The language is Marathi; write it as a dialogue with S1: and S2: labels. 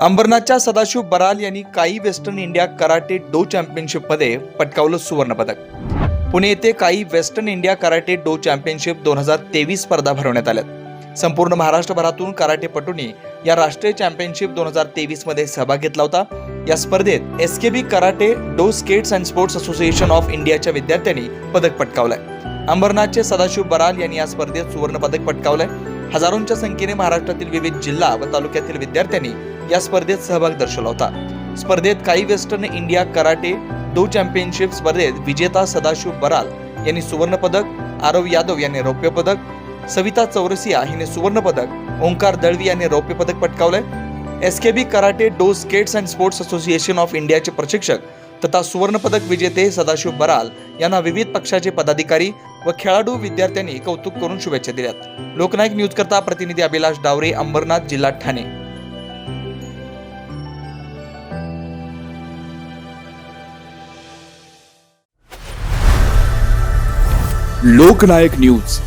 S1: अंबरनाथच्या सदाशिव बराल यांनी काही वेस्टर्न इंडिया कराटे डो चॅम्पियनशिपमध्ये पटकावलं सुवर्णपदक. पुणे येथे काही western India karate do championship दोन हजार तेवीस स्पर्धा भरवण्यात आल्यात. संपूर्ण महाराष्ट्रभरातून कराटेपटूंनी या राष्ट्रीय चॅम्पियनशिप दोन हजार तेवीसमध्ये सहभाग घेतला होता. या स्पर्धेत S K B karate do skates and sports association of इंडियाच्या विद्यार्थ्यांनी पदक पटकावलंय. अंबरनाथचे सदाशिव बराल यांनी या स्पर्धेत सुवर्ण पदक पटकावलंय. हजारोंच्या संख्येने महाराष्ट्रातील विविध जिल्हा व तालुक्यातील विद्यार्थ्यांनी या स्पर्धेत सहभाग दर्शवला होता. स्पर्धेत काही western India karate do championship स्पर्धेत विजेता सदाशिव बराल यांनी सुवर्ण पदक आरव यादव यांनी रौप्य पदक सविता चौरसिया हिने सुवर्ण पदक ओंकार दळवी यांनी रौप्य पदक पटकावलंय. S K B karate do skates and sports association of इंडियाचे प्रशिक्षक तथा सुवर्ण पदक विजेते सदाशिव बराल यांना विविध पक्षाचे पदाधिकारी व खेळाडू विद्यार्थ्यांनी कौतुक करून शुभेच्छा दिल्यात. लोकनायक न्यूज करता प्रतिनिधी अभिलाष डावरे अंबरनाथ जिल्हा ठाणे.
S2: लोकनायक न्यूज.